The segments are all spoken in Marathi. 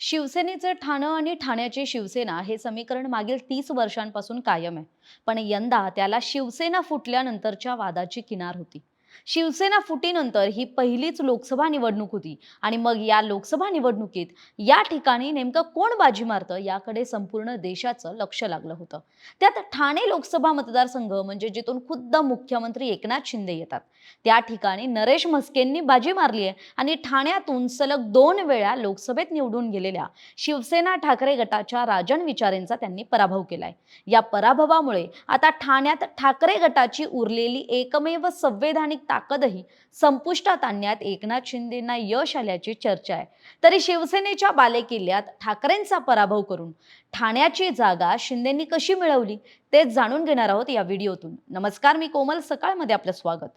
शिवसेनेचं ठाणं आणि ठाण्याची शिवसेना हे समीकरण मागील तीस वर्षांपासून कायम आहे. पण यंदा त्याला शिवसेना फुटल्यानंतरच्या वादाची किनार होती. शिवसेना फुटीनंतर ही पहिलीच लोकसभा निवडणूक होती. आणि मग या लोकसभा निवडणुकीत या ठिकाणी नेमकं कोण बाजी मारतं याकडे संपूर्ण देशाचं लक्ष लागलं होतं. त्यात ठाणे लोकसभा मतदारसंघ म्हणजे जिथून खुद्द मुख्यमंत्री एकनाथ शिंदे येतात. त्या ठिकाणी नरेश म्हस्केंनी बाजी मारली आहे आणि ठाण्यातून सलग दोन वेळा लोकसभेत निवडून गेलेल्या शिवसेना ठाकरे गटाच्या राजन विचारेंचा त्यांनी पराभव केलाय. या पराभवामुळे आता ठाण्यात ठाकरे गटाची उरलेली एकमेव संवैधानिक ताकदही संपुष्टात आणण्यात एकनाथ शिंदेंना यश आल्याची चर्चा आहे. तरी शिवसेनेच्या बालेकिल्ल्यात ठाकरेंचा पराभव करून ठाण्याची जागा शिंदेंनी कशी मिळवली ते जाणून घेणार आहोत या व्हिडिओतून. नमस्कार मी कोमल. सकाळमध्ये आपलं स्वागत.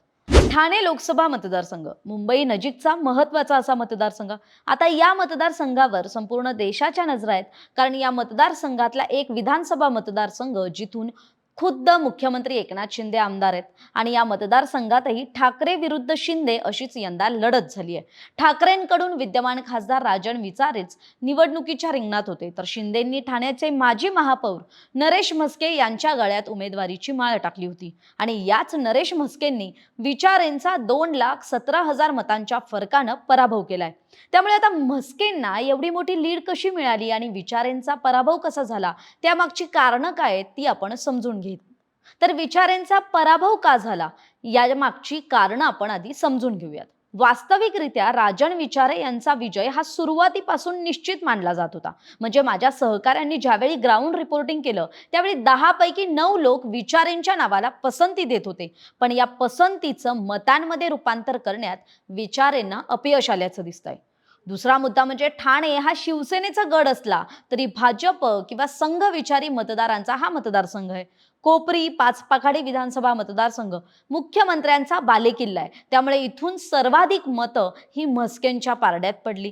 ठाणे लोकसभा मतदारसंघ मुंबई नजीकचा महत्त्वाचा असा मतदारसंघ. आता या मतदारसंघावर संपूर्ण देशाच्या नजरा आहेत. कारण या मतदारसंघातला एक विधानसभा मतदारसंघ जिथून खुद्द मुख्यमंत्री एकनाथ शिंदे आमदार आहेत. आणि या मतदारसंघातही ठाकरे विरुद्ध शिंदे अशीच यंदा लढत झाली आहे. ठाकरेंकडून विद्यमान खासदार राजन विचारेच निवडणुकीच्या रिंगणात होते. तर शिंदेंनी ठाण्याचे माजी महापौर नरेश म्हस्के यांच्या गळ्यात उमेदवारीची माळ टाकली होती. आणि याच नरेश म्हस्केंनी विचारेंचा दोन लाख सतरा हजार मतांच्या फरकानं पराभव केलाय. त्यामुळे आता म्हस्केंना एवढी मोठी लीड कशी मिळाली आणि विचारेंचा पराभव कसा झाला? त्यामागची कारणं काय आहेत ती आपण समजून घेऊ तर विचारेंचा पराभव का झाला? या मागची कारणं आपण आधी समजून घेऊयात. वास्तविकरित्या राजन विचारे यांचा विजय हा सुरुवातीपासून निश्चित मानला जात होता. म्हणजे माझ्या सहकाऱ्यांनी ज्यावेळी ग्राउंड रिपोर्टिंग केलं त्यावेळी दहा पैकी नऊ लोक विचारेंच्या नावाला पसंती देत होते. पण या पसंतीचं मतांमध्ये रूपांतर करण्यात विचारेंना अपयश आल्याचं दिसतंय. दुसरा मुद्दा म्हणजे ठाणे हा शिवसेनेचा गड असला तरी भाजप किंवा संघ विचारी मतदारांचा हा मतदारसंघ आहे. कोपरी पाचपाखाडी विधानसभा मतदारसंघ मुख्यमंत्र्यांचा बालेकिल्ला आहे. त्यामुळे इथून सर्वाधिक मतं ही म्हस्केंच्या पारड्यात पडली.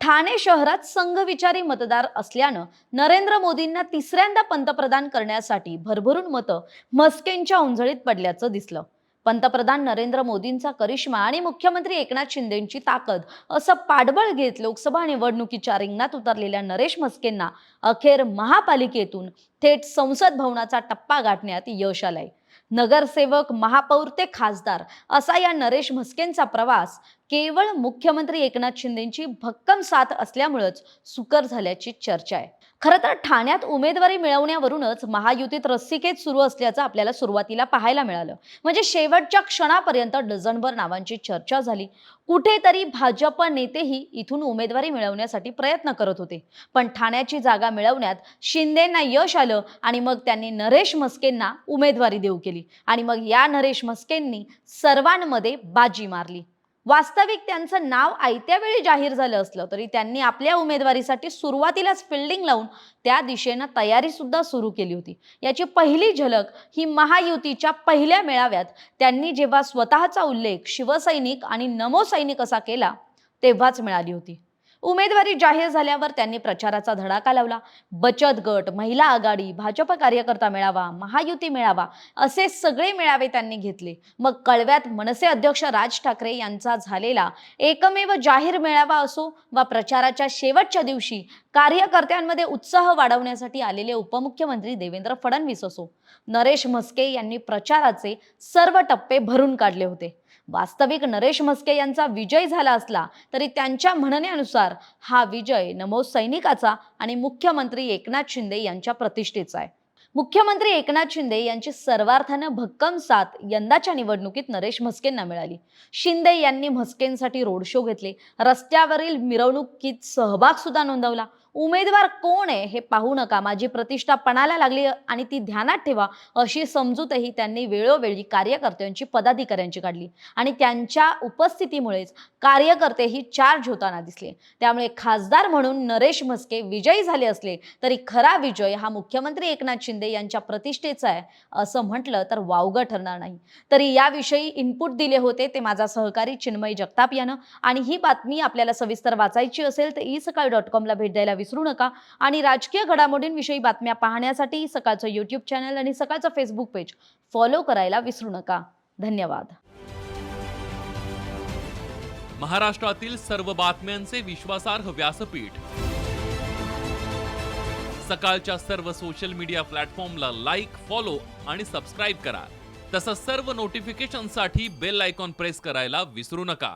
ठाणे शहरात संघविचारी मतदार असल्यानं नरेंद्र मोदींना तिसऱ्यांदा पंतप्रधान करण्यासाठी भरभरून मतं म्हस्केंच्या उंजळीत पडल्याचं दिसलं. पंतप्रधान नरेंद्र मोदींचा करिश्मा आणि मुख्यमंत्री एकनाथ शिंदेंची ताकद असं पाठबळ घेत लोकसभा निवडणुकीच्या रिंगणात उतरलेल्या नरेश म्हस्केंना अखेर महापालिकेतून थेट संसद भवनाचा टप्पा गाठण्यात यश आलंय. नगरसेवक महापौर ते खासदार असा या नरेश म्हस्केंचा प्रवास केवळ मुख्यमंत्री एकनाथ शिंदेंची भक्कम साथ असल्यामुळंच सुकर झाल्याची चर्चा आहे. खरं तर ठाण्यात उमेदवारी मिळवण्यावरूनच महायुतीत रस्सीखेच सुरू असल्याचं आपल्याला सुरुवातीला पाहायला मिळालं. म्हणजे शेवटच्या क्षणापर्यंत डझनभर नावांची चर्चा झाली. कुठेतरी भाजप नेतेही इथून उमेदवारी मिळवण्यासाठी प्रयत्न करत होते. पण ठाण्याची जागा मिळवण्यात शिंदेंना यश आलं आणि मग त्यांनी नरेश म्हस्केंना उमेदवारी देऊ केली. आणि मग या नरेश म्हस्केंनी सर्वांमध्ये बाजी मारली. वास्तविक त्यांचं नाव आयत्या वेळी जाहीर झालं असलं तरी त्यांनी आपल्या उमेदवारीसाठी सुरुवातीलाच फिल्डिंग लावून त्या दिशेनं तयारी सुद्धा सुरू केली होती. याची पहिली झलक ही महायुतीच्या पहिल्या मेळाव्यात त्यांनी जेव्हा स्वतःचा उल्लेख शिवसैनिक आणि नमो सैनिक असा केला तेव्हाच मिळाली होती. उमेदवारी जाहीर झाल्यावर त्यांनी प्रचाराचा धडाका लावला. बचत गट महिला आघाडी भाजप कार्यकर्ता मेळावा महायुती मेळावा असे सगळे मेळावे त्यांनी घेतले. मग कळव्यात मनसे अध्यक्ष राज ठाकरे यांचा झालेला एकमेव जाहीर मेळावा असो वा प्रचाराच्या शेवटच्या दिवशी कार्यकर्त्यांमध्ये उत्साह वाढवण्यासाठी आलेले उपमुख्यमंत्री देवेंद्र फडणवीस असो नरेश म्हस्के यांनी प्रचाराचे सर्व टप्पे भरून काढले होते. वास्तविक नरेश म्हस्के यांचा विजय झाला असला तरी त्यांच्या म्हणण्यानुसार हा विजय नमो सैनिकाचा आणि मुख्यमंत्री एकनाथ शिंदे यांच्या प्रतिष्ठेचा आहे. मुख्यमंत्री एकनाथ शिंदे यांची सर्वार्थानं भक्कम साथ यंदाच्या निवडणुकीत नरेश म्हस्केंना मिळाली. शिंदे यांनी म्हस्केंसाठी रोड शो घेतले. रस्त्यावरील मिरवणुकीत सहभाग सुद्धा नोंदवला. उमेदवार कोण आहे हे पाहू नका. माझी प्रतिष्ठा पणाला लागली आणि ती ध्यानात ठेवा अशी समजूतही त्यांनी वेळोवेळी कार्यकर्त्यांची पदाधिकाऱ्यांची काढली. आणि त्यांच्या उपस्थितीमुळेच कार्यकर्तेही चार्ज होताना दिसले. त्यामुळे खासदार म्हणून नरेश म्हस्के विजयी झाले असले तरी खरा विजय हा मुख्यमंत्री एकनाथ शिंदे यांच्या प्रतिष्ठेचा आहे असं म्हटलं तर वावगं ठरणार नाही. तरी याविषयी इनपुट दिले होते ते माझा सहकारी चिन्मय जगताप यानं. आणि ही बातमी आपल्याला सविस्तर वाचायची असेल तर ई सकाळ डॉट कॉमला भेट द्यायला विसरू नका. आणि राजकीय घडामोडींविषयी बातम्या पाहण्यासाठी सकाळचं यूट्यूब चॅनल आणि सकाळचं फेसबुक पेज फॉलो करायला विसरू नका. धन्यवाद. महाराष्ट्रातील सर्व बातम्यांचे विश्वासार्ह व्यासपीठ. सकाळच्या सर्व सोशल मीडिया प्लॅटफॉर्मला लाईक फॉलो आणि सबस्क्राईब करा. तसंच सर्व नोटिफिकेशनसाठी बेल आयकॉन प्रेस करायला विसरू नका.